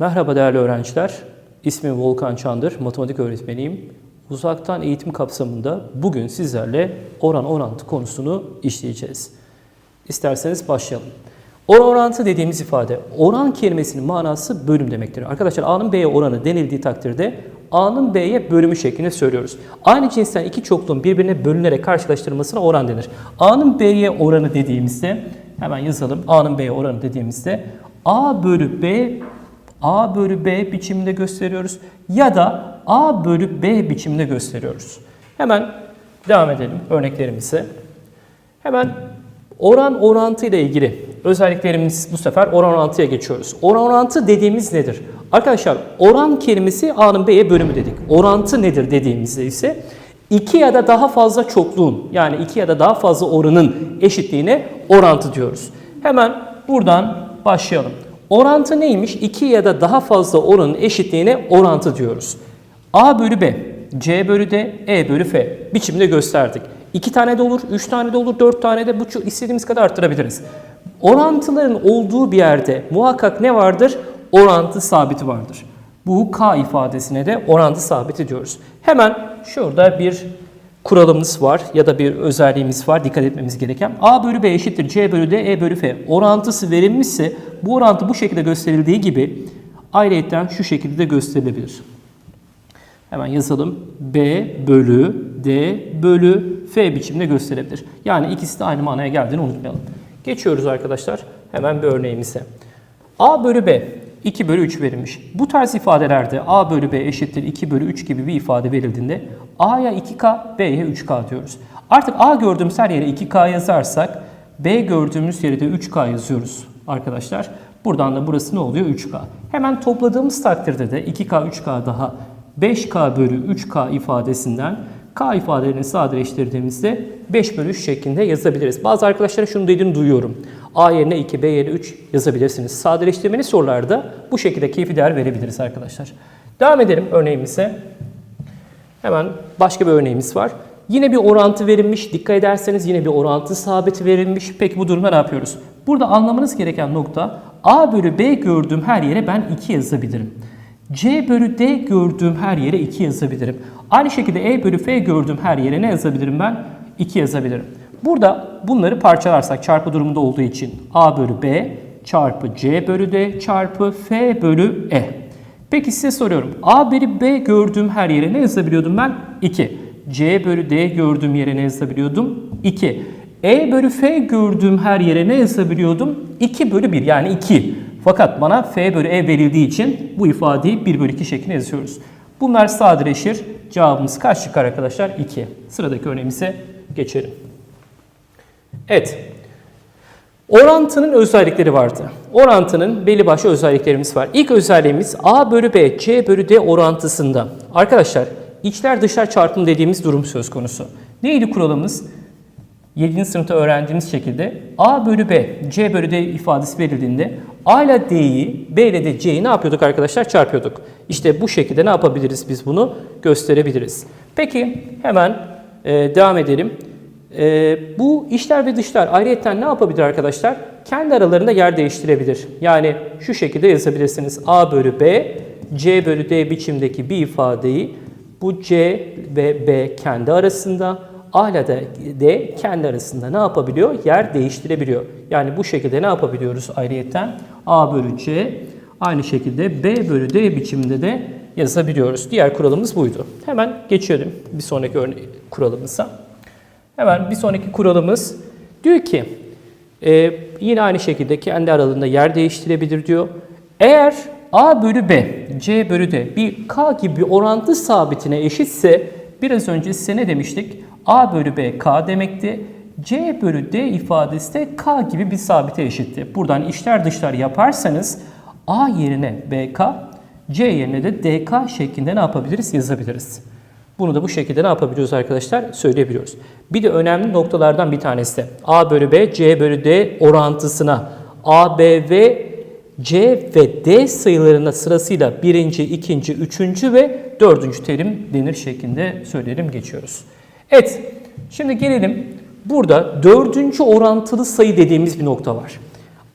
Merhaba değerli öğrenciler. İsmim Volkan Çandır, matematik öğretmeniyim. Uzaktan eğitim kapsamında bugün sizlerle oran orantı konusunu işleyeceğiz. İsterseniz başlayalım. Oran orantı dediğimiz ifade, oran kelimesinin manası bölüm demektir. Arkadaşlar A'nın B'ye oranı denildiği takdirde A'nın B'ye bölümü şeklinde söylüyoruz. Aynı cinsten iki çokluğun birbirine bölünerek karşılaştırılmasına oran denir. A'nın B'ye oranı dediğimizde, hemen yazalım. A'nın B'ye oranı dediğimizde A bölü B A bölü B biçiminde gösteriyoruz ya da A bölü B biçiminde gösteriyoruz. Hemen devam edelim örneklerimize. Hemen oran orantı ile ilgili özelliklerimiz bu sefer oran orantıya geçiyoruz. Oran orantı dediğimiz nedir? Arkadaşlar oran kelimesi A'nın B'ye bölümü dedik. Orantı nedir dediğimizde ise iki ya da daha fazla çokluğun yani iki ya da daha fazla oranın eşitliğine orantı diyoruz. Hemen buradan başlayalım. Orantı neymiş? 2 ya da daha fazla oranın eşitliğine orantı diyoruz. A bölü B, C bölü D, E bölü F biçimde gösterdik. 2 tane de olur, 3 tane de olur, 4 tane de bu istediğimiz kadar arttırabiliriz. Orantıların olduğu bir yerde muhakkak ne vardır? Orantı sabiti vardır. Bu K ifadesine de orantı sabiti diyoruz. Hemen şurada bir kuralımız var ya da bir özelliğimiz var dikkat etmemiz gereken. A bölü B eşittir C bölü D E bölü F orantısı verilmişse bu orantı bu şekilde gösterildiği gibi ayrıyetten şu şekilde de gösterilebilir. Hemen yazalım. B bölü D bölü F biçimde gösterebilir. Yani ikisi de aynı manaya geldiğini unutmayalım. Geçiyoruz arkadaşlar hemen bir örneğimize. A bölü B 2 bölü 3 verilmiş. Bu tarz ifadelerde A bölü B eşittir 2 bölü 3 gibi bir ifade verildiğinde A'ya 2K, B'ye 3K diyoruz. Artık A gördüğümüz her yere 2K yazarsak B gördüğümüz yere de 3K yazıyoruz arkadaşlar. Buradan da burası ne oluyor? 3K. Hemen topladığımız takdirde de 2K, 3K daha 5K bölü 3K ifadesinden K ifadelerini sadeleştirdiğimizde 5 bölü 3 şeklinde yazabiliriz. Bazı arkadaşların şunu dediğini duyuyorum. A yerine 2, B yerine 3 yazabilirsiniz. Sadeleştirmeli sorularda bu şekilde keyfi değer verebiliriz arkadaşlar. Devam edelim örneğimize. Hemen başka bir örneğimiz var. Yine bir orantı verilmiş. Dikkat ederseniz yine bir orantı sabiti verilmiş. Peki bu durumda ne yapıyoruz? Burada anlamanız gereken nokta A bölü B gördüğüm her yere ben 2 yazabilirim. C bölü D gördüğüm her yere 2 yazabilirim. Aynı şekilde E bölü F gördüğüm her yere ne yazabilirim ben? 2 yazabilirim. Burada bunları parçalarsak çarpı durumunda olduğu için A bölü B çarpı C bölü D çarpı F bölü E. Peki size soruyorum. A bölü B gördüğüm her yere ne yazabiliyordum ben? 2. C bölü D gördüğüm yere ne yazabiliyordum? 2. E bölü F gördüğüm her yere ne yazabiliyordum? 2 bölü 1 yani 2. Fakat bana F bölü E verildiği için bu ifadeyi 1 bölü 2 şeklinde yazıyoruz. Bunlar sadeleşir. Cevabımız kaç çıkar arkadaşlar? 2. Sıradaki örneğimize geçelim. Evet. Orantının özellikleri vardı. Orantının belli başlı özelliklerimiz var. İlk özelliğimiz A bölü B, C bölü D orantısında. Arkadaşlar içler dışlar çarpımı dediğimiz durum söz konusu. Neydi kuralımız? 7. sınıfta öğrendiğimiz şekilde A bölü B, C bölü D ifadesi verildiğinde A ile D'yi, B ile de C'yi ne yapıyorduk arkadaşlar? Çarpıyorduk. İşte bu şekilde ne yapabiliriz biz bunu? Gösterebiliriz. Peki hemen e, devam edelim. E, bu içler ve dışlar ayrıyetten ne yapabilir arkadaşlar? Kendi aralarında yer değiştirebilir. Yani şu şekilde yazabilirsiniz. A bölü B, C bölü D biçimdeki bir ifadeyi bu C ve B kendi arasında, A ile de D kendi arasında ne yapabiliyor? Yer değiştirebiliyor. Yani bu şekilde ne yapabiliyoruz ayrıyetten? A bölü C aynı şekilde B bölü D biçiminde de yazabiliyoruz. Diğer kuralımız buydu. Hemen geçelim bir sonraki örnek kuralımıza. Hemen bir sonraki kuralımız diyor ki e, yine aynı şekilde kendi aralığında yer değiştirebilir diyor. Eğer A bölü B, C bölü D bir K gibi bir orantı sabitine eşitse biraz önce size ne demiştik? A bölü B K demekti. C bölü D ifadesi de K gibi bir sabite eşitti. Buradan içler dışlar yaparsanız A yerine BK, C yerine de DK şeklinde ne yapabiliriz? Yazabiliriz. Bunu da bu şekilde ne yapabiliyoruz arkadaşlar? Söyleyebiliyoruz. Bir de önemli noktalardan bir tanesi de A bölü B, C bölü D orantısına A, B ve C ve D sayılarına sırasıyla birinci, ikinci, üçüncü ve dördüncü terim denir şeklinde söyleyelim geçiyoruz. Evet, şimdi gelelim. Burada dördüncü orantılı sayı dediğimiz bir nokta var.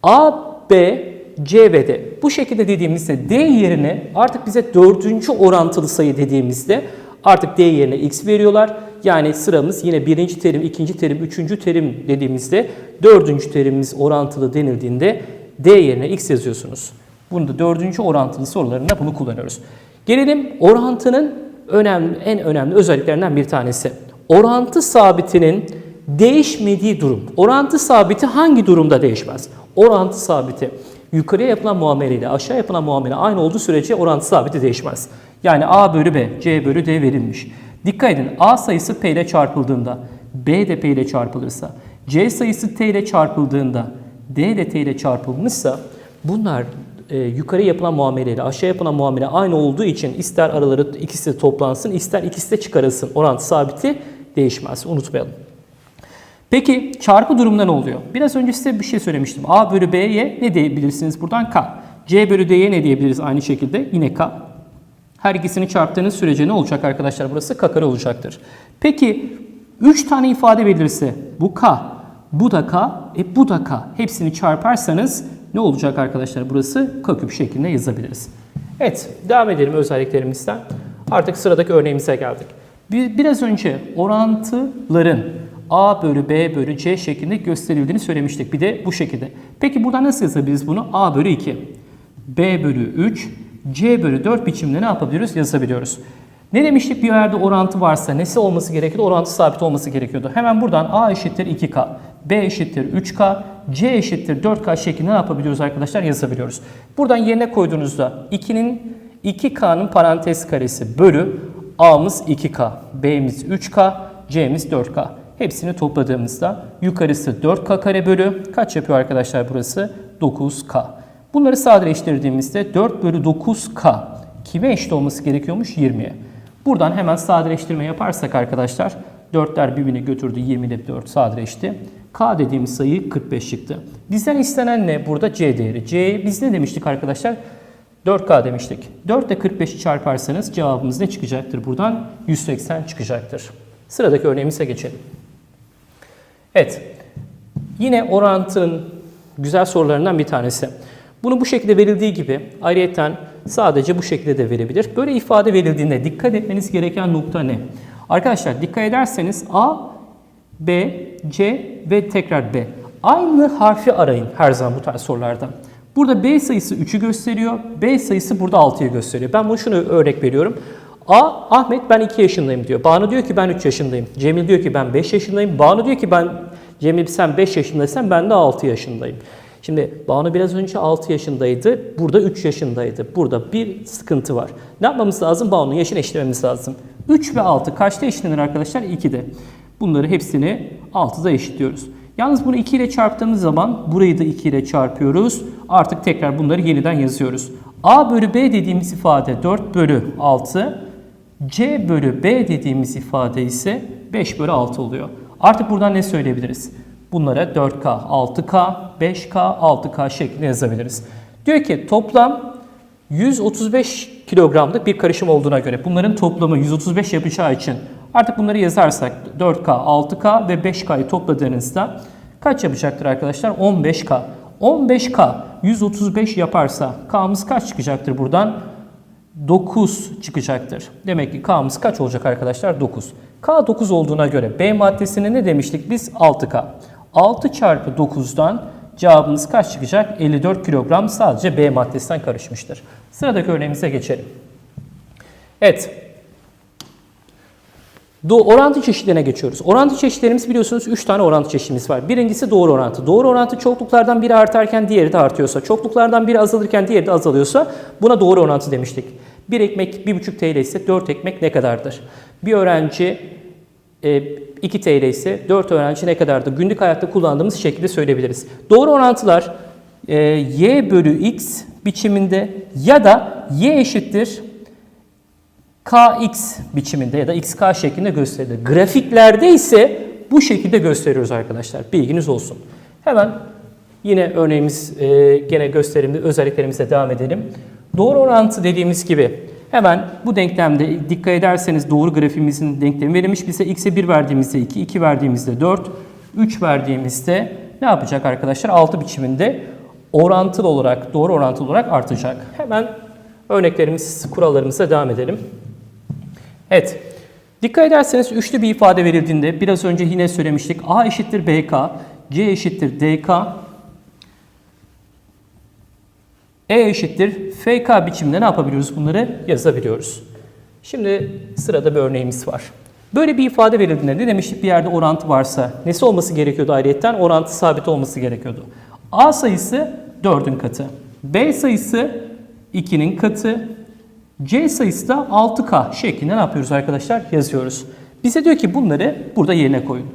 A, B C ve D. Bu şekilde dediğimizde D yerine artık bize dördüncü orantılı sayı dediğimizde artık D yerine X veriyorlar. Yani sıramız yine birinci terim, ikinci terim, üçüncü terim dediğimizde dördüncü terimimiz orantılı denildiğinde D yerine X yazıyorsunuz. Bunu da dördüncü orantılı sorularında bunu kullanıyoruz. Gelelim orantının önemli, en önemli özelliklerinden bir tanesi. Orantı sabitinin değişmediği durum. Orantı sabiti hangi durumda değişmez? Orantı sabiti yukarıya yapılan muamele ile aşağı yapılan muamele aynı olduğu sürece orantı sabiti değişmez. Yani A bölü B, C bölü D verilmiş. Dikkat edin A sayısı P ile çarpıldığında, B de P ile çarpılırsa, C sayısı T ile çarpıldığında, D de T ile çarpılmışsa bunlar e, yukarı yapılan muamele ile aşağı yapılan muamele aynı olduğu için ister araları ikisi de toplansın, ister ikisi de çıkarılsın. Orantı sabiti değişmez. Unutmayalım. Peki çarpı durumunda ne oluyor? Biraz önce size bir şey söylemiştim. A bölü B'ye ne diyebilirsiniz buradan? K. C bölü D'ye ne diyebiliriz aynı şekilde? Yine K. Her ikisini çarptığınız sürece ne olacak arkadaşlar? Burası K kare olacaktır. Peki 3 tane ifade verilirse bu K, bu da K, e bu da K. Hepsini çarparsanız ne olacak arkadaşlar? Burası K küp şeklinde yazabiliriz. Evet, devam edelim özelliklerimizden. Artık sıradaki örneğimize geldik. Bir- Biraz önce orantıların A bölü B bölü C şeklinde gösterildiğini söylemiştik. Bir de bu şekilde. Peki burada nasıl yazabiliriz bunu? A bölü 2, B bölü 3, C bölü 4 biçimde ne yapabiliyoruz? Yazabiliyoruz. Ne demiştik bir yerde orantı varsa nesi olması gerekiyordu? Orantı sabit olması gerekiyordu. Hemen buradan A eşittir 2K, B eşittir 3K, C eşittir 4K şeklinde ne yapabiliyoruz arkadaşlar? Yazabiliyoruz. Buradan yerine koyduğunuzda 2'nin 2K'nın parantez karesi bölü A'mız 2K, B'miz 3K, C'miz 4K. Hepsini topladığımızda yukarısı 4K kare bölü kaç yapıyor arkadaşlar burası? 9K. Bunları sadeleştirdiğimizde 4 bölü 9K kime eşit olması gerekiyormuş? 20'ye. Buradan hemen sadeleştirme yaparsak arkadaşlar 4'ler birbirine götürdü 20 ile 4 sadeleşti. K dediğimiz sayı 45 çıktı. Bizden istenen ne? Burada C değeri. C biz ne demiştik arkadaşlar? 4K demiştik. 4 ile 45'i çarparsanız cevabımız ne çıkacaktır buradan? 180 çıkacaktır. Sıradaki örneğimize geçelim. Evet. Yine orantının güzel sorularından bir tanesi. Bunu bu şekilde verildiği gibi ayrıyeten sadece bu şekilde de verebilir. Böyle ifade verildiğinde dikkat etmeniz gereken nokta ne? Arkadaşlar dikkat ederseniz A, B, C ve tekrar B. Aynı harfi arayın her zaman bu tarz sorularda. Burada B sayısı 3'ü gösteriyor. B sayısı burada 6'yı gösteriyor. Ben bunu şunu örnek veriyorum. A, Ahmet ben 2 yaşındayım diyor. Banu diyor ki ben 3 yaşındayım. Cemil diyor ki ben 5 yaşındayım. Banu diyor ki ben Cemil sen 5 yaşındaysan ben de 6 yaşındayım. Şimdi Banu biraz önce 6 yaşındaydı. Burada 3 yaşındaydı. Burada bir sıkıntı var. Ne yapmamız lazım? Banu'nun yaşını eşitlememiz lazım. 3 ve 6 kaçta eşitlenir arkadaşlar? 2'de. Bunları hepsini 6'da eşitliyoruz. Yalnız bunu 2 ile çarptığımız zaman burayı da 2 ile çarpıyoruz. Artık tekrar bunları yeniden yazıyoruz. A bölü B dediğimiz ifade 4 bölü 6. C bölü B dediğimiz ifade ise 5 bölü 6 oluyor. Artık buradan ne söyleyebiliriz? Bunlara 4K, 6K, 5K, 6K şeklinde yazabiliriz. Diyor ki toplam 135 kilogramlık bir karışım olduğuna göre bunların toplamı 135 yapacağı için artık bunları yazarsak 4K, 6K ve 5K'yı topladığınızda kaç yapacaktır arkadaşlar? 15K. 15K 135 yaparsa K'mız kaç çıkacaktır buradan? 9 çıkacaktır. Demek ki K'mız kaç olacak arkadaşlar? 9. K 9 olduğuna göre B maddesine ne demiştik biz? 6K. 6 çarpı 9'dan cevabımız kaç çıkacak? 54 kilogram sadece B maddesinden karışmıştır. Sıradaki örneğimize geçelim. Evet. Do orantı çeşitlerine geçiyoruz. Orantı çeşitlerimiz biliyorsunuz 3 tane orantı çeşitimiz var. Birincisi doğru orantı. Doğru orantı çokluklardan biri artarken diğeri de artıyorsa, çokluklardan biri azalırken diğeri de azalıyorsa buna doğru orantı demiştik. Bir ekmek 1,5 TL ise 4 ekmek ne kadardır? Bir öğrenci e, 2 TL ise 4 öğrenci ne kadardır? Günlük hayatta kullandığımız şekilde söyleyebiliriz. Doğru orantılar e, y bölü x biçiminde ya da y eşittir kx biçiminde ya da xk şeklinde gösterilir. Grafiklerde ise bu şekilde gösteriyoruz arkadaşlar. Bilginiz olsun. Hemen yine örneğimiz e, gene gösterimli özelliklerimize devam edelim. Doğru orantı dediğimiz gibi hemen bu denklemde dikkat ederseniz doğru grafiğimizin denklemi verilmiş. Bize x'e 1 verdiğimizde 2, 2 verdiğimizde 4, 3 verdiğimizde ne yapacak arkadaşlar? 6 biçiminde orantılı olarak, doğru orantılı olarak artacak. Hemen örneklerimiz, kurallarımıza devam edelim. Evet. Dikkat ederseniz üçlü bir ifade verildiğinde biraz önce yine söylemiştik. A eşittir BK, C eşittir DK, E eşittir FK biçiminde ne yapabiliyoruz? Bunları yazabiliyoruz. Şimdi sırada bir örneğimiz var. Böyle bir ifade verildiğinde ne demiştik bir yerde orantı varsa nesi olması gerekiyordu ayrıyetten? Orantı sabit olması gerekiyordu. A sayısı 4'ün katı. B sayısı 2'nin katı. C sayısı da 6K şeklinde ne yapıyoruz arkadaşlar? Yazıyoruz. Bize diyor ki bunları burada yerine koyun.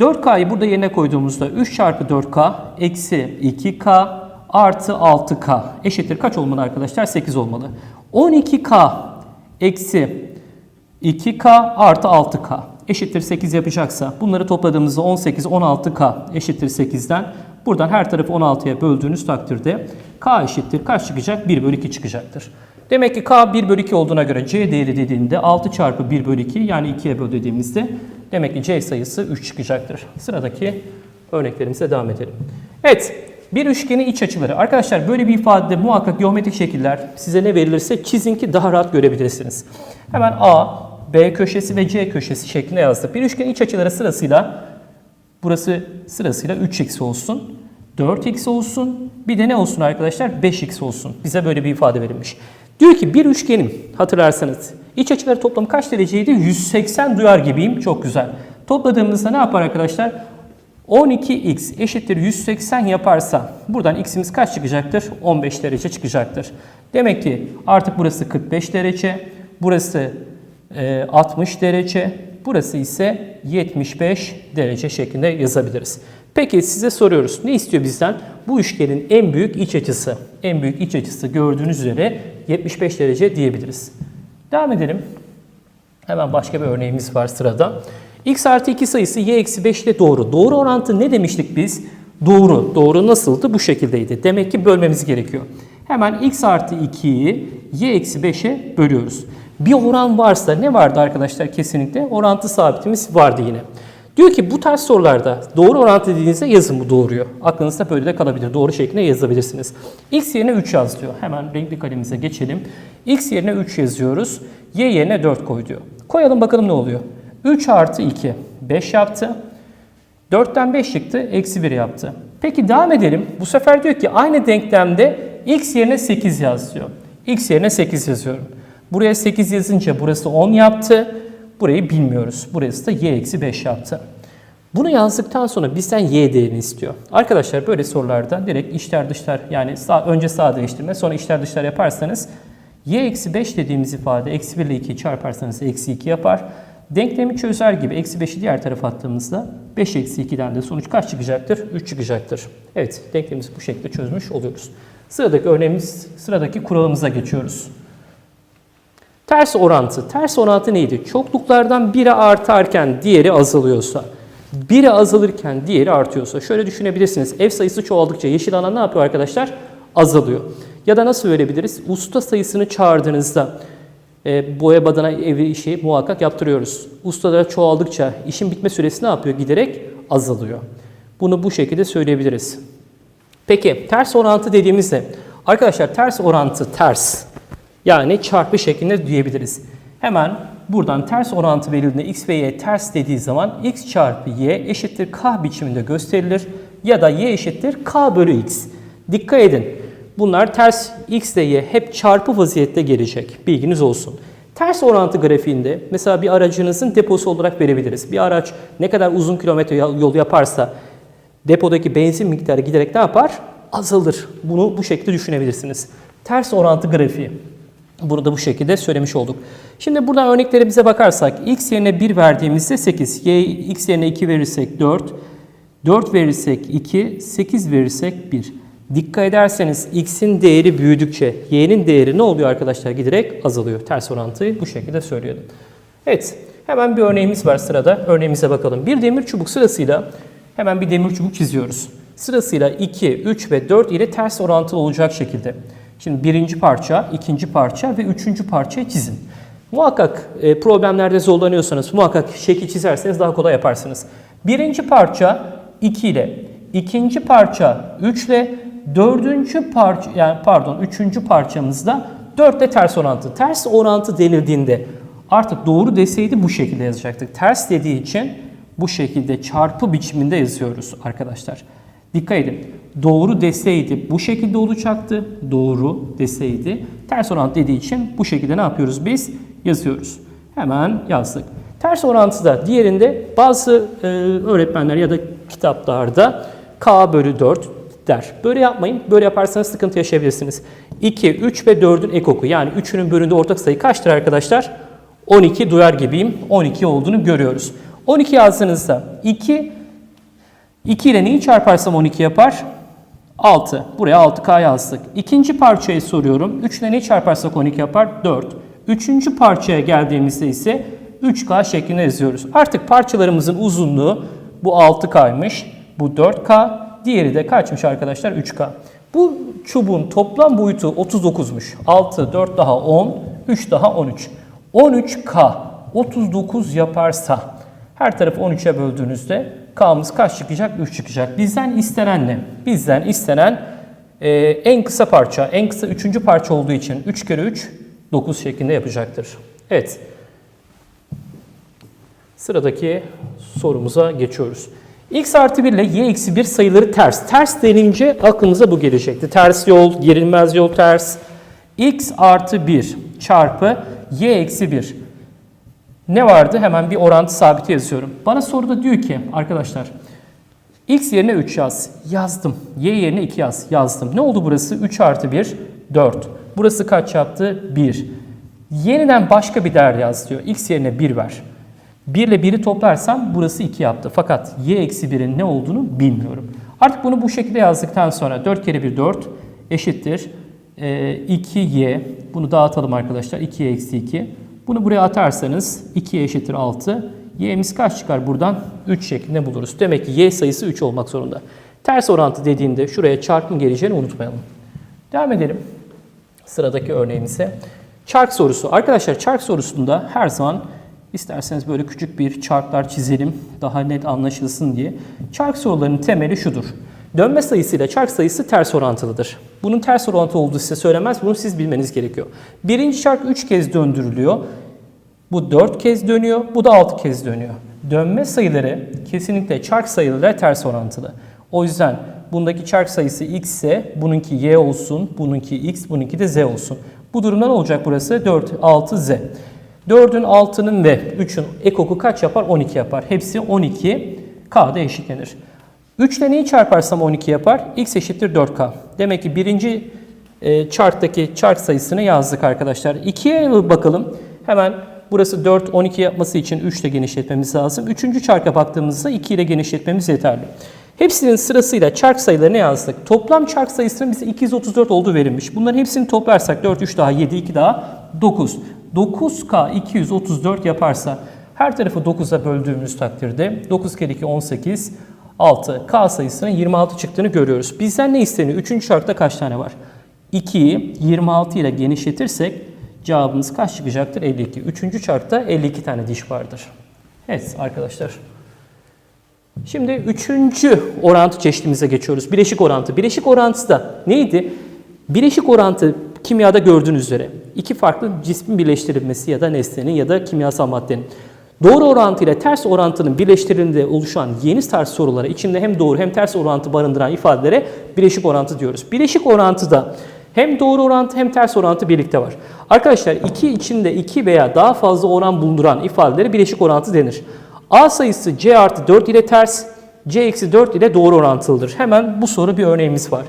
4K'yı burada yerine koyduğumuzda 3 çarpı 4K eksi 2K artı 6K eşittir kaç olmalı arkadaşlar? 8 olmalı. 12K eksi 2K artı 6K eşittir 8 yapacaksa bunları topladığımızda 18, 16K eşittir 8'den buradan her tarafı 16'ya böldüğünüz takdirde K eşittir kaç çıkacak? 1 bölü 2 çıkacaktır. Demek ki K 1 bölü 2 olduğuna göre C değeri dediğinde 6 çarpı 1 bölü 2 yani 2'ye böl dediğimizde demek ki C sayısı 3 çıkacaktır. Sıradaki örneklerimize devam edelim. Evet bir üçgenin iç açıları. Arkadaşlar böyle bir ifadede muhakkak geometrik şekiller size ne verilirse çizin ki daha rahat görebilirsiniz. Hemen A, B köşesi ve C köşesi şeklinde yazdık. Bir üçgenin iç açıları sırasıyla burası sırasıyla 3x olsun. 4x olsun. Bir de ne olsun arkadaşlar? 5x olsun. Bize böyle bir ifade verilmiş. Diyor ki bir üçgenin hatırlarsanız iç açıları toplamı kaç dereceydi? 180 duyar gibiyim. Çok güzel. Topladığımızda ne yapar arkadaşlar? 12x eşittir 180 yaparsa buradan x'imiz kaç çıkacaktır? 15 derece çıkacaktır. Demek ki artık burası 45 derece, burası e, 60 derece, burası ise 75 derece şeklinde yazabiliriz. Peki size soruyoruz. Ne istiyor bizden? Bu üçgenin en büyük iç açısı. En büyük iç açısı gördüğünüz üzere 75 derece diyebiliriz. Devam edelim. Hemen başka bir örneğimiz var sırada. x artı 2 sayısı y eksi 5 ile doğru. Doğru orantı ne demiştik biz? Doğru. Doğru nasıldı? Bu şekildeydi. Demek ki bölmemiz gerekiyor. Hemen x artı 2'yi y eksi 5'e bölüyoruz. Bir oran varsa ne vardı arkadaşlar kesinlikle? Orantı sabitimiz vardı yine. Diyor ki bu tarz sorularda doğru orantı dediğinizde yazın bu doğruyu. Aklınızda böyle de kalabilir. Doğru şeklinde yazabilirsiniz. X yerine 3 yaz diyor. Hemen renkli kalemize geçelim. X yerine 3 yazıyoruz. Y yerine 4 koy diyor. Koyalım bakalım ne oluyor. 3 artı 2 5 yaptı. 4'ten 5 çıktı. Eksi 1 yaptı. Peki devam edelim. Bu sefer diyor ki aynı denklemde x yerine 8 yaz diyor. x yerine 8 yazıyorum. Buraya 8 yazınca burası 10 yaptı. Burayı bilmiyoruz. Burası da y eksi 5 yaptı. Bunu yazdıktan sonra bizden y değerini istiyor. Arkadaşlar böyle sorularda direkt içler dışlar yani sağ, önce sağ değiştirme sonra içler dışlar yaparsanız y eksi 5 dediğimiz ifade eksi 1 ile 2'yi çarparsanız eksi 2 yapar. Denklemi çözer gibi eksi 5'i diğer tarafa attığımızda 5 eksi 2'den de sonuç kaç çıkacaktır? 3 çıkacaktır. Evet denklemimizi bu şekilde çözmüş oluyoruz. Sıradaki örneğimiz, sıradaki kuralımıza geçiyoruz. Ters orantı. Ters orantı neydi? Çokluklardan biri artarken diğeri azalıyorsa, biri azalırken diğeri artıyorsa. Şöyle düşünebilirsiniz. Ev sayısı çoğaldıkça yeşil alan ne yapıyor arkadaşlar? Azalıyor. Ya da nasıl verebiliriz? Usta sayısını çağırdığınızda e, boya badana evi işi muhakkak yaptırıyoruz. Ustalar çoğaldıkça işin bitme süresi ne yapıyor? Giderek azalıyor. Bunu bu şekilde söyleyebiliriz. Peki ters orantı dediğimizde arkadaşlar ters orantı ters yani çarpı şeklinde diyebiliriz. Hemen buradan ters orantı verildiğinde x ve y ters dediği zaman x çarpı y eşittir k biçiminde gösterilir ya da y eşittir k bölü x. Dikkat edin. Bunlar ters x ile y hep çarpı vaziyette gelecek. Bilginiz olsun. Ters orantı grafiğinde mesela bir aracınızın deposu olarak verebiliriz. Bir araç ne kadar uzun kilometre yol yaparsa depodaki benzin miktarı giderek ne yapar? Azalır. Bunu bu şekilde düşünebilirsiniz. Ters orantı grafiği. Bunu da bu şekilde söylemiş olduk. Şimdi buradan örneklerimize bakarsak x yerine 1 verdiğimizde 8, y x yerine 2 verirsek 4, 4 verirsek 2, 8 verirsek 1. Dikkat ederseniz x'in değeri büyüdükçe y'nin değeri ne oluyor arkadaşlar? Giderek azalıyor. Ters orantıyı bu şekilde söyleyelim. Evet, hemen bir örneğimiz var sırada. Örneğimize bakalım. Bir demir çubuk sırasıyla hemen bir demir çubuk çiziyoruz. Sırasıyla 2, 3 ve 4 ile ters orantılı olacak şekilde. Şimdi birinci parça, ikinci parça ve üçüncü parçayı çizin. Muhakkak e, problemlerde zorlanıyorsanız muhakkak şekil çizerseniz daha kolay yaparsınız. Birinci parça 2 ile, ikinci parça 3 ile, dördüncü parça yani pardon üçüncü parçamızda 4 ile ters orantı. Ters orantı denildiğinde artık doğru deseydi bu şekilde yazacaktık. Ters dediği için bu şekilde çarpı biçiminde yazıyoruz arkadaşlar. Dikkat edin. Doğru deseydi bu şekilde olacaktı. Doğru deseydi. Ters orantı dediği için bu şekilde ne yapıyoruz biz? Yazıyoruz. Hemen yazdık. Ters orantıda diğerinde bazı e, öğretmenler ya da kitaplarda K bölü 4 der. Böyle yapmayın. Böyle yaparsanız sıkıntı yaşayabilirsiniz. 2, 3 ve 4'ün ekoku yani 3'ünün bölündüğü ortak sayı kaçtır arkadaşlar? 12 duyar gibiyim. 12 olduğunu görüyoruz. 12 yazdığınızda 2 2 ile neyi çarparsam 12 yapar? 6. Buraya 6K yazdık. İkinci parçayı soruyorum. 3 ile neyi çarparsak 12 yapar? 4. Üçüncü parçaya geldiğimizde ise 3K şeklinde yazıyoruz. Artık parçalarımızın uzunluğu bu 6K'ymış. Bu 4K. Diğeri de kaçmış arkadaşlar? 3K. Bu çubuğun toplam boyutu 39'muş. 6, 4 daha 10, 3 daha 13. 13K 39 yaparsa her tarafı 13'e böldüğünüzde K'mız kaç çıkacak? 3 çıkacak. Bizden istenen ne? Bizden istenen e, en kısa parça, en kısa üçüncü parça olduğu için 3 kere 3, 9 şeklinde yapacaktır. Evet. Sıradaki sorumuza geçiyoruz. x artı 1 ile y eksi 1 sayıları ters. Ters denince aklımıza bu gelecekti. Ters yol, gerilmez yol ters. x artı 1 çarpı y eksi 1. Ne vardı? Hemen bir orantı sabiti yazıyorum. Bana soruda diyor ki arkadaşlar x yerine 3 yaz. Yazdım. y yerine 2 yaz. Yazdım. Ne oldu burası? 3 artı 1 4. Burası kaç yaptı? 1. Yeniden başka bir değer yaz diyor. x yerine 1 ver. 1 ile 1'i toplarsam burası 2 yaptı. Fakat y eksi 1'in ne olduğunu bilmiyorum. Artık bunu bu şekilde yazdıktan sonra 4 kere 1 4 eşittir. Ee, 2y. Bunu dağıtalım arkadaşlar. 2y eksi 2. Bunu buraya atarsanız 2 eşittir 6. Y'miz kaç çıkar buradan? 3 şeklinde buluruz. Demek ki y sayısı 3 olmak zorunda. Ters orantı dediğinde şuraya çarpım geleceğini unutmayalım. Devam edelim. Sıradaki örneğimize. Çark sorusu. Arkadaşlar çark sorusunda her zaman isterseniz böyle küçük bir çarklar çizelim. Daha net anlaşılsın diye. Çark sorularının temeli şudur. Dönme sayısıyla çark sayısı ters orantılıdır. Bunun ters orantı olduğu size söylemez. Bunu siz bilmeniz gerekiyor. Birinci çark 3 kez döndürülüyor. Bu 4 kez dönüyor. Bu da 6 kez dönüyor. Dönme sayıları kesinlikle çark sayılarıyla ters orantılı. O yüzden bundaki çark sayısı x ise bununki y olsun, bununki x, bununki de z olsun. Bu durumda olacak burası? 4, 6, z. 4'ün, 6'nın ve 3'ün ekoku kaç yapar? 12 yapar. Hepsi 12 k'da eşitlenir. 3 ile neyi çarparsam 12 yapar? x eşittir 4k. Demek ki birinci e, charttaki çark sayısını yazdık arkadaşlar. 2'ye bakalım. Hemen burası 4, 12 yapması için 3 ile genişletmemiz lazım. Üçüncü çarka baktığımızda 2 ile genişletmemiz yeterli. Hepsinin sırasıyla çark sayılarını yazdık. Toplam çark sayısının bize 234 olduğu verilmiş. Bunların hepsini toplarsak 4, 3 daha 7, 2 daha 9. 9K 234 yaparsa her tarafı 9'a böldüğümüz takdirde 9 kere 2 18, 6. K sayısının 26 çıktığını görüyoruz. Bizden ne isteniyor? Üçüncü şartta kaç tane var? 2'yi 26 ile genişletirsek cevabımız kaç çıkacaktır? 52. Üçüncü çarkta 52 tane diş vardır. Evet arkadaşlar. Şimdi üçüncü orantı çeşitimize geçiyoruz. Bileşik orantı. Bileşik orantısı da neydi? Bileşik orantı kimyada gördüğünüz üzere iki farklı cismin birleştirilmesi ya da nesnenin ya da kimyasal maddenin. Doğru orantı ile ters orantının birleştirildiğinde oluşan yeni tarz sorulara içinde hem doğru hem ters orantı barındıran ifadelere bileşik orantı diyoruz. Bileşik orantıda hem doğru orantı hem ters orantı birlikte var. Arkadaşlar iki içinde iki veya daha fazla oran bulunduran ifadelere bileşik orantı denir. A sayısı C artı 4 ile ters, C eksi 4 ile doğru orantılıdır. Hemen bu soru bir örneğimiz var.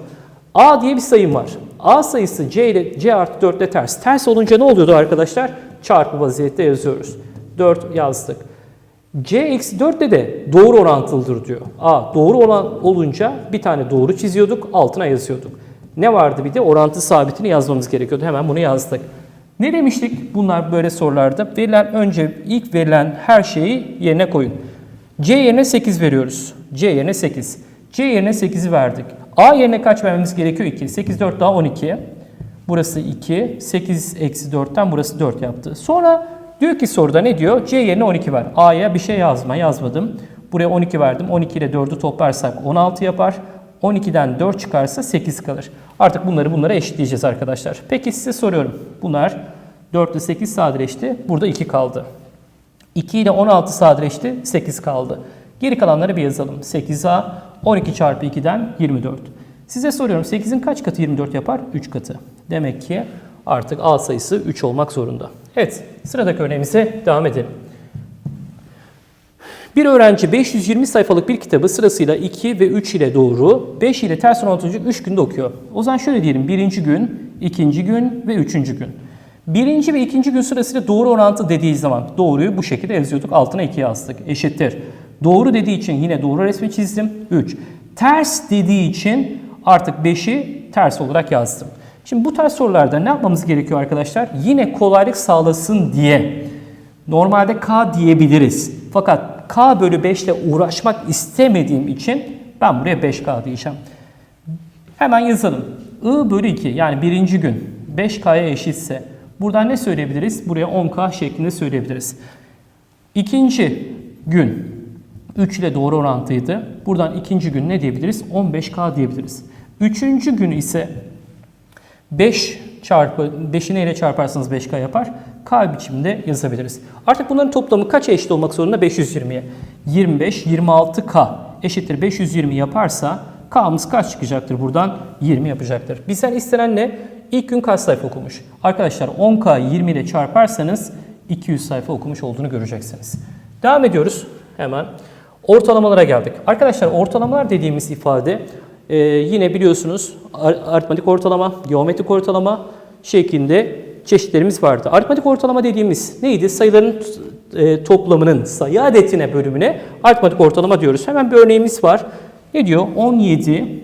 A diye bir sayım var. A sayısı C ile C artı 4 ile ters. Ters olunca ne oluyordu arkadaşlar? Çarpı vaziyette yazıyoruz. 4 yazdık. C eksi 4 de de doğru orantılıdır diyor. A doğru olan olunca bir tane doğru çiziyorduk, altına yazıyorduk. Ne vardı bir de orantı sabitini yazmamız gerekiyordu. Hemen bunu yazdık. Ne demiştik bunlar böyle sorularda? Verilen önce ilk verilen her şeyi yerine koyun. C yerine 8 veriyoruz. C yerine 8. C yerine 8'i verdik. A yerine kaç vermemiz gerekiyor? 2. 8, 4 daha 12. Burası 2. 8 eksi 4'ten burası 4 yaptı. Sonra diyor ki soruda ne diyor? C yerine 12 ver. A'ya bir şey yazma. Yazmadım. Buraya 12 verdim. 12 ile 4'ü toplarsak 16 yapar. 12'den 4 çıkarsa 8 kalır. Artık bunları bunlara eşitleyeceğiz arkadaşlar. Peki size soruyorum. Bunlar 4 ile 8 sadeleşti. Burada 2 kaldı. 2 ile 16 sadeleşti. 8 kaldı. Geri kalanları bir yazalım. 8A 12 çarpı 2'den 24. Size soruyorum 8'in kaç katı 24 yapar? 3 katı. Demek ki artık A sayısı 3 olmak zorunda. Evet sıradaki örneğimize devam edelim. Bir öğrenci 520 sayfalık bir kitabı sırasıyla 2 ve 3 ile doğru, 5 ile ters orantılı 3 günde okuyor. O zaman şöyle diyelim. Birinci gün, ikinci gün ve üçüncü gün. Birinci ve ikinci gün sırasıyla doğru orantı dediği zaman doğruyu bu şekilde yazıyorduk. Altına 2 yazdık. Eşittir. Doğru dediği için yine doğru resmi çizdim. 3. Ters dediği için artık 5'i ters olarak yazdım. Şimdi bu tarz sorularda ne yapmamız gerekiyor arkadaşlar? Yine kolaylık sağlasın diye Normalde K diyebiliriz. Fakat K bölü 5 ile uğraşmak istemediğim için ben buraya 5K diyeceğim. Hemen yazalım. I bölü 2 yani birinci gün 5K'ya eşitse buradan ne söyleyebiliriz? Buraya 10K şeklinde söyleyebiliriz. İkinci gün 3 ile doğru orantıydı. Buradan ikinci gün ne diyebiliriz? 15K diyebiliriz. Üçüncü gün ise 5 çarpı 5'i neyle çarparsanız 5K yapar. K biçimde yazabiliriz. Artık bunların toplamı kaça eşit olmak zorunda? 520'ye. 25, 26K eşittir 520 yaparsa K'mız kaç çıkacaktır buradan? 20 yapacaktır. Bizden istenen ne? İlk gün kaç sayfa okumuş? Arkadaşlar 10K 20 ile çarparsanız 200 sayfa okumuş olduğunu göreceksiniz. Devam ediyoruz hemen. Ortalamalara geldik. Arkadaşlar ortalamalar dediğimiz ifade ee, yine biliyorsunuz ar- aritmetik ortalama, geometrik ortalama şeklinde çeşitlerimiz vardı. Aritmetik ortalama dediğimiz neydi? Sayıların e, toplamının sayı adetine bölümüne aritmetik ortalama diyoruz. Hemen bir örneğimiz var. Ne diyor? 17,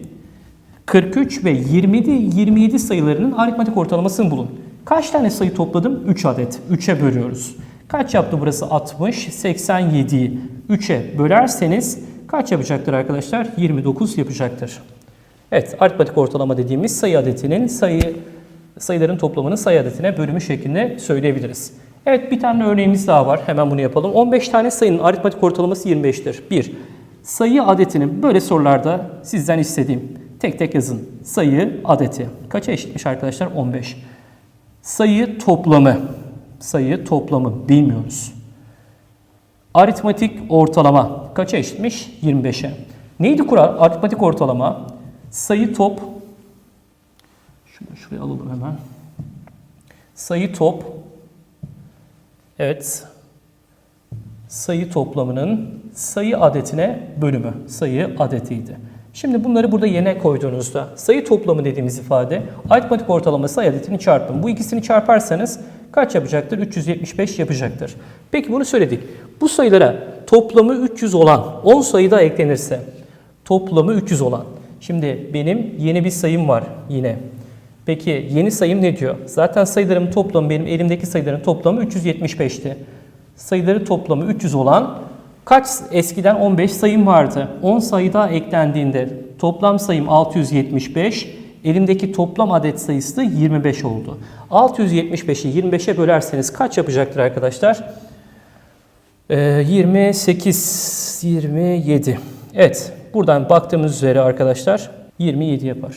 43 ve 27, 27 sayılarının aritmetik ortalamasını bulun. Kaç tane sayı topladım? 3 adet. 3'e bölüyoruz. Kaç yaptı burası? 60. 87'yi 3'e bölerseniz kaç yapacaktır arkadaşlar? 29 yapacaktır. Evet, aritmetik ortalama dediğimiz sayı adetinin sayı sayıların toplamının sayı adetine bölümü şeklinde söyleyebiliriz. Evet, bir tane örneğimiz daha var. Hemen bunu yapalım. 15 tane sayının aritmetik ortalaması 25'tir. 1. Sayı adetini böyle sorularda sizden istediğim tek tek yazın. Sayı adeti. Kaça eşitmiş arkadaşlar? 15. Sayı toplamı. Sayı toplamı bilmiyoruz. Aritmetik ortalama kaça eşitmiş? 25'e. Neydi kural? Aritmetik ortalama sayı top şunu şuraya alalım hemen. Sayı top evet sayı toplamının sayı adetine bölümü. Sayı adetiydi. Şimdi bunları burada yerine koyduğunuzda sayı toplamı dediğimiz ifade aritmetik ortalama sayı adetini çarpın. Bu ikisini çarparsanız kaç yapacaktır? 375 yapacaktır. Peki bunu söyledik. Bu sayılara toplamı 300 olan 10 sayı da eklenirse toplamı 300 olan. Şimdi benim yeni bir sayım var yine. Peki yeni sayım ne diyor? Zaten sayılarım toplamı benim elimdeki sayıların toplamı 375'ti. Sayıları toplamı 300 olan kaç eskiden 15 sayım vardı. 10 sayı daha eklendiğinde toplam sayım 675. Elimdeki toplam adet sayısı da 25 oldu. 675'i 25'e bölerseniz kaç yapacaktır arkadaşlar? Ee, 28, 27. Evet, buradan baktığımız üzere arkadaşlar 27 yapar.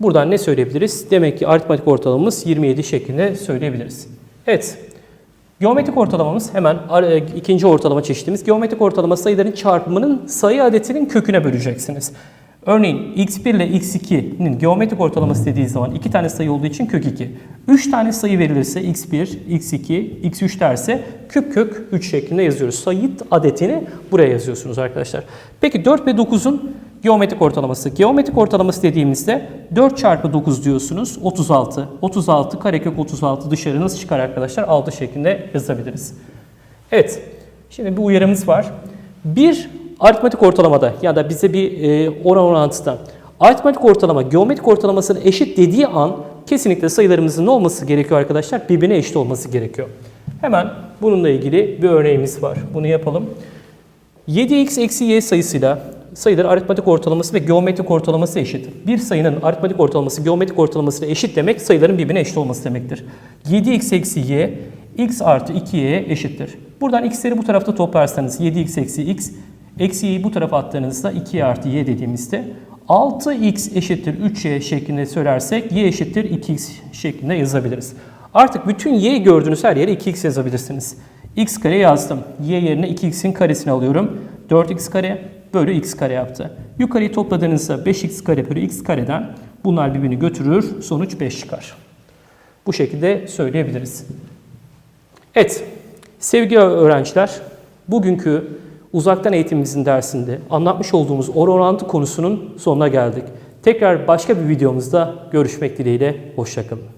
Buradan ne söyleyebiliriz? Demek ki aritmetik ortalamamız 27 şeklinde söyleyebiliriz. Evet, geometrik ortalamamız hemen e, ikinci ortalama çeşitimiz. Geometrik ortalama sayıların çarpımının sayı adetinin köküne böleceksiniz. Örneğin x1 ile x2'nin geometrik ortalaması dediği zaman iki tane sayı olduğu için kök 2. 3 tane sayı verilirse x1, x2, x3 derse küp kök 3 şeklinde yazıyoruz. Sayı adetini buraya yazıyorsunuz arkadaşlar. Peki 4 ve 9'un geometrik ortalaması. Geometrik ortalaması dediğimizde 4 çarpı 9 diyorsunuz 36. 36 karekök 36 dışarı nasıl çıkar arkadaşlar? 6 şeklinde yazabiliriz. Evet. Şimdi bir uyarımız var. Bir aritmetik ortalamada ya da bize bir e, oran orantıda aritmetik ortalama geometrik ortalamasının eşit dediği an kesinlikle sayılarımızın ne olması gerekiyor arkadaşlar? Birbirine eşit olması gerekiyor. Hemen bununla ilgili bir örneğimiz var. Bunu yapalım. 7x eksi y sayısıyla sayıların aritmetik ortalaması ve geometrik ortalaması eşit. Bir sayının aritmetik ortalaması geometrik ortalamasıyla eşit demek sayıların birbirine eşit olması demektir. 7x eksi y x artı 2y eşittir. Buradan x'leri bu tarafta toplarsanız 7x eksi x, eksi y'yi bu tarafa attığınızda 2y artı y dediğimizde 6x eşittir 3y şeklinde söylersek y eşittir 2x şeklinde yazabiliriz. Artık bütün y gördüğünüz her yere 2x yazabilirsiniz. x kare yazdım. y yerine 2x'in karesini alıyorum. 4x kare bölü x kare yaptı. Yukarıyı topladığınızda 5x kare bölü x kareden bunlar birbirini götürür. Sonuç 5 çıkar. Bu şekilde söyleyebiliriz. Evet, sevgili öğrenciler, bugünkü uzaktan eğitimimizin dersinde anlatmış olduğumuz oran orantı konusunun sonuna geldik. Tekrar başka bir videomuzda görüşmek dileğiyle, hoşçakalın.